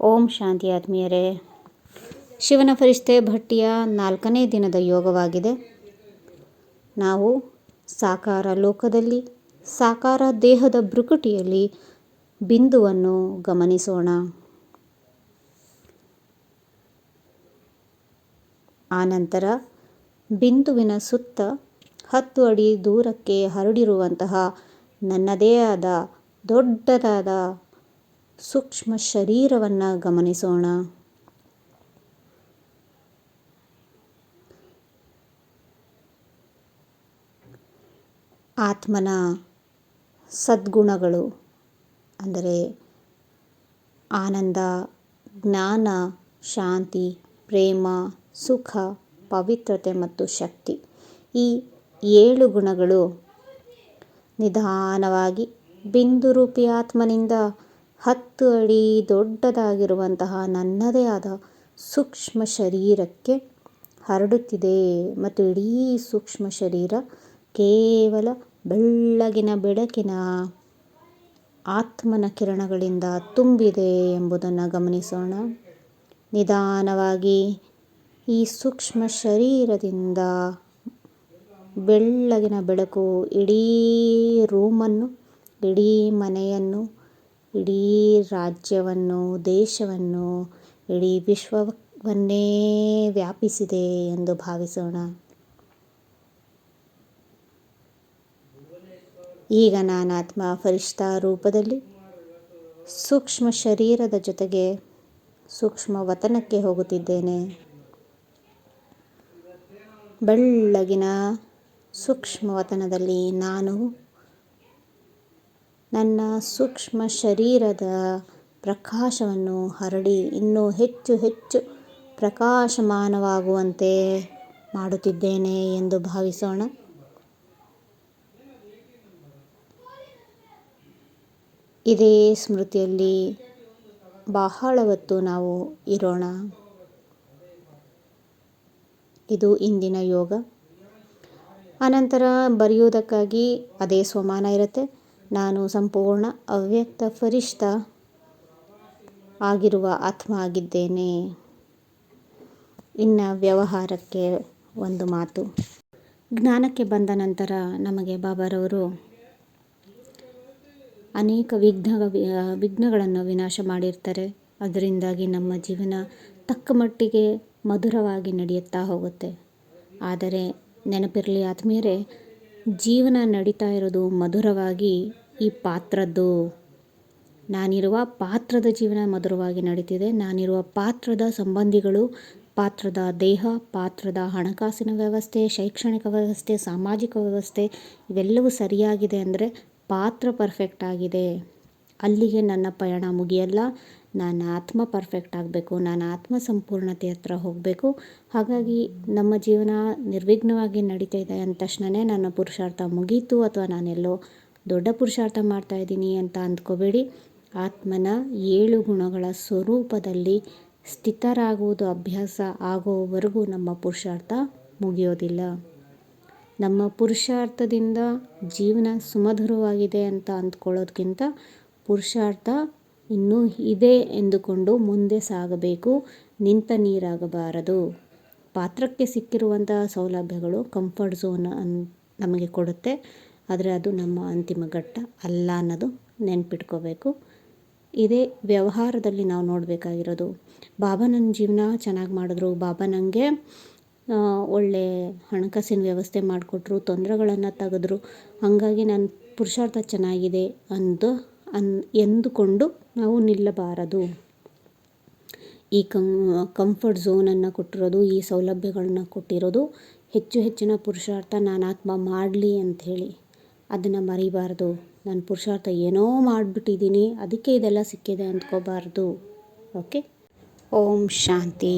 ಓಂ ಶಾಂತಿ ಆತ್ಮೀಯರೇ. ಶಿವನ ಫರಿಷ್ಠೆ ಭಟ್ಟಿಯ ನಾಲ್ಕನೇ ದಿನದ ಯೋಗವಾಗಿದೆ. ನಾವು ಸಾಕಾರ ಲೋಕದಲ್ಲಿ, ಸಾಕಾರ ದೇಹದ ಭ್ರುಕುಟಿಯಲ್ಲಿ ಬಿಂದುವನ್ನು ಗಮನಿಸೋಣ. ಆನಂತರ ಬಿಂದುವಿನ ಸುತ್ತ ಹತ್ತು ಅಡಿ ದೂರಕ್ಕೆ ಹರಡಿರುವಂತಹ ನನ್ನದೇ ಆದ, ದೊಡ್ಡದಾದ ಸೂಕ್ಷ್ಮ ಶರೀರವನ್ನು ಗಮನಿಸೋಣ. ಆತ್ಮನ ಸದ್ಗುಣಗಳು ಅಂದರೆ ಆನಂದ, ಜ್ಞಾನ, ಶಾಂತಿ, ಪ್ರೇಮ, ಸುಖ, ಪವಿತ್ರತೆ ಮತ್ತು ಶಕ್ತಿ. ಈ ಏಳು ಗುಣಗಳು ನಿಧಾನವಾಗಿ ಬಿಂದುರೂಪಿ ಆತ್ಮನಿಂದ ಹತ್ತು ಅಡಿ ದೊಡ್ಡದಾಗಿರುವಂತಹ ನನ್ನದೇ ಆದ ಸೂಕ್ಷ್ಮ ಶರೀರಕ್ಕೆ ಹರಡುತ್ತಿದೆ ಮತ್ತು ಇಡೀ ಸೂಕ್ಷ್ಮ ಶರೀರ ಕೇವಲ ಬೆಳ್ಳಗಿನ ಬೆಳಕಿನ ಆತ್ಮನ ಕಿರಣಗಳಿಂದ ತುಂಬಿದೆ ಎಂಬುದನ್ನು ಗಮನಿಸೋಣ. ನಿಧಾನವಾಗಿ ಈ ಸೂಕ್ಷ್ಮ ಶರೀರದಿಂದ ಬೆಳ್ಳಗಿನ ಬೆಳಕು ಇಡೀ ರೂಮನ್ನು, ಇಡೀ ಮನೆಯನ್ನು ಇಡೀ ರಾಜ್ಯವನ್ನು, ದೇಶವನ್ನು, ಇಡೀ ವಿಶ್ವವನ್ನೇ ವ್ಯಾಪಿಸಿದೆ ಎಂದು ಭಾವಿಸೋಣ. ಈಗ ನಾನಾತ್ಮ ಫರಿಷ್ಠ ರೂಪದಲ್ಲಿ ಸೂಕ್ಷ್ಮ ಶರೀರದ ಜೊತೆಗೆ ಸೂಕ್ಷ್ಮ ವತನಕ್ಕೆ ಹೋಗುತ್ತಿದ್ದೇನೆ. ಬೆಳ್ಳಗಿನ ಸೂಕ್ಷ್ಮ ವತನದಲ್ಲಿ ನಾನು ನನ್ನ ಸೂಕ್ಷ್ಮ ಶರೀರದ ಪ್ರಕಾಶವನ್ನು ಹರಡಿ ಇನ್ನೂ ಹೆಚ್ಚು ಹೆಚ್ಚು ಪ್ರಕಾಶಮಾನವಾಗುವಂತೆ ಮಾಡುತ್ತಿದ್ದೇನೆ ಎಂದು ಭಾವಿಸೋಣ. ಇದೇ ಸ್ಮೃತಿಯಲ್ಲಿ ಬಹಳ ಹೊತ್ತು ನಾವು ಇರೋಣ. ಇದು ಇಂದಿನ ಯೋಗ. ಅನಂತರ ಬರೆಯುವುದಕ್ಕಾಗಿ ಅದೇ ಸ್ವಮಾನ ಇರುತ್ತೆ. ನಾನು ಸಂಪೂರ್ಣ ಅವ್ಯಕ್ತ ಫರಿಷ್ಠ ಆಗಿರುವ ಆತ್ಮ ಆಗಿದ್ದೇನೆ ಇನ್ನು ವ್ಯವಹಾರಕ್ಕೆ ಒಂದು ಮಾತು. ಜ್ಞಾನಕ್ಕೆ ಬಂದ ನಂತರ ನಮಗೆ ಬಾಬಾರವರು ಅನೇಕ ವಿಘ್ನ ವಿಘ್ನಗಳನ್ನು ವಿನಾಶ ಮಾಡಿರ್ತಾರೆ. ಅದರಿಂದಾಗಿ ನಮ್ಮ ಜೀವನ ತಕ್ಕ ಮಟ್ಟಿಗೆ ಮಧುರವಾಗಿ ನಡೆಯುತ್ತಾ ಹೋಗುತ್ತೆ. ಆದರೆ ನೆನಪಿರಲಿ ಆತ್ಮೀಯರೇ ಜೀವನ ನಡೀತಾ ಇರೋದು ಮಧುರವಾಗಿ ಈ ಪಾತ್ರದ್ದು. ನಾನಿರುವ ಪಾತ್ರದ ಜೀವನ ಮಧುರವಾಗಿ ನಡೀತಿದೆ. ನಾನಿರುವ ಪಾತ್ರದ ಸಂಬಂಧಿಗಳು, ಪಾತ್ರದ ದೇಹ, ಪಾತ್ರದ ಹಣಕಾಸಿನ ವ್ಯವಸ್ಥೆ, ಶೈಕ್ಷಣಿಕ ವ್ಯವಸ್ಥೆ, ಸಾಮಾಜಿಕ ವ್ಯವಸ್ಥೆ ಇವೆಲ್ಲವೂ ಸರಿಯಾಗಿದೆ ಅಂದರೆ ಪಾತ್ರ ಪರ್ಫೆಕ್ಟ್ ಆಗಿದೆ. ಅಲ್ಲಿಗೆ ನನ್ನ ಪಯಣ ಮುಗಿಯಲ್ಲ. ನಾನು ಆತ್ಮ ಪರ್ಫೆಕ್ಟ್ ಆಗಬೇಕು, ನಾನು ಆತ್ಮ ಸಂಪೂರ್ಣತೆ ಹತ್ರ ಹೋಗಬೇಕು. ಹಾಗಾಗಿ ನಮ್ಮ ಜೀವನ ನಿರ್ವಿಘ್ನವಾಗಿ ನಡೀತಾ ಇದೆ ಅಂದ ತಕ್ಷಣವೇ ನನ್ನ ಪುರುಷಾರ್ಥ ಮುಗೀತು ಅಥವಾ ನಾನೆಲ್ಲೋ ದೊಡ್ಡ ಪುರುಷಾರ್ಥ ಮಾಡ್ತಾ ಇದ್ದೀನಿ ಅಂತ ಅಂದ್ಕೋಬೇಡಿ. ಆತ್ಮನ ಏಳು ಗುಣಗಳ ಸ್ವರೂಪದಲ್ಲಿ ಸ್ಥಿತರಾಗುವುದು, ಅಭ್ಯಾಸ ಆಗೋವರೆಗೂ ನಮ್ಮ ಪುರುಷಾರ್ಥ ಮುಗಿಯೋದಿಲ್ಲ. ನಮ್ಮ ಪುರುಷಾರ್ಥದಿಂದ ಜೀವನ ಸುಮಧುರವಾಗಿದೆ ಅಂತ ಅಂದ್ಕೊಳ್ಳೋದಕ್ಕಿಂತ ಪುರುಷಾರ್ಥ ಇನ್ನೂ ಇದೆ ಎಂದುಕೊಂಡು ಮುಂದೆ ಸಾಗಬೇಕು, ನಿಂತ ನೀರಾಗಬಾರದು. ಪಾತ್ರಕ್ಕೆ ಸಿಕ್ಕಿರುವಂತಹ ಸೌಲಭ್ಯಗಳು ಕಂಫರ್ಟ್ ಝೋನ್ ಅನ್, ನಮಗೆ ಕೊಡುತ್ತೆ. ಆದರೆ ಅದು ನಮ್ಮ ಅಂತಿಮ ಘಟ್ಟ ಅಲ್ಲ ಅನ್ನೋದು ನೆನ್ಪಿಟ್ಕೋಬೇಕು. ಇದೇ ವ್ಯವಹಾರದಲ್ಲಿ ನಾವು ನೋಡಬೇಕಾಗಿರೋದು. ಬಾಬಾ ನನ್ನ ಜೀವನ ಚೆನ್ನಾಗಿ ಮಾಡಿದ್ರು. ಬಾಬಾ ನನಗೆ ಒಳ್ಳೆ ಹಣಕಾಸಿನ ವ್ಯವಸ್ಥೆ ಮಾಡಿಕೊಟ್ರು, ತೊಂದರೆಗಳನ್ನು ತೆಗೆದ್ರು. ಹಾಗಾಗಿ ನನ್ನ ಪುರುಷಾರ್ಥ ಚೆನ್ನಾಗಿದೆ ಅಂದು ಅನ್ ಎಂದುಕೊಂಡು ನಾವು ನಿಲ್ಲಬಾರದು. ಈ ಕಂ ಕಂಫರ್ಟ್ ಝೋನನ್ನು ಕೊಟ್ಟಿರೋದು, ಈ ಸೌಲಭ್ಯಗಳನ್ನ ಕೊಟ್ಟಿರೋದು, ಹೆಚ್ಚು ಹೆಚ್ಚಿನ ಪುರುಷಾರ್ಥ ನಾನು ಆತ್ಮ ಮಾಡಲಿ ಅಂಥೇಳಿ ಅದನ್ನು ಮರಿಬಾರ್ದು. ನಾನು ಪುರುಷಾರ್ಥ ಏನೋ ಮಾಡಿಬಿಟ್ಟಿದ್ದೀನಿ ಅದಕ್ಕೆ ಇದೆಲ್ಲ ಸಿಕ್ಕಿದೆ ಅಂದ್ಕೋಬಾರ್ದು ಓಕೆ? ಓಂ ಶಾಂತಿ.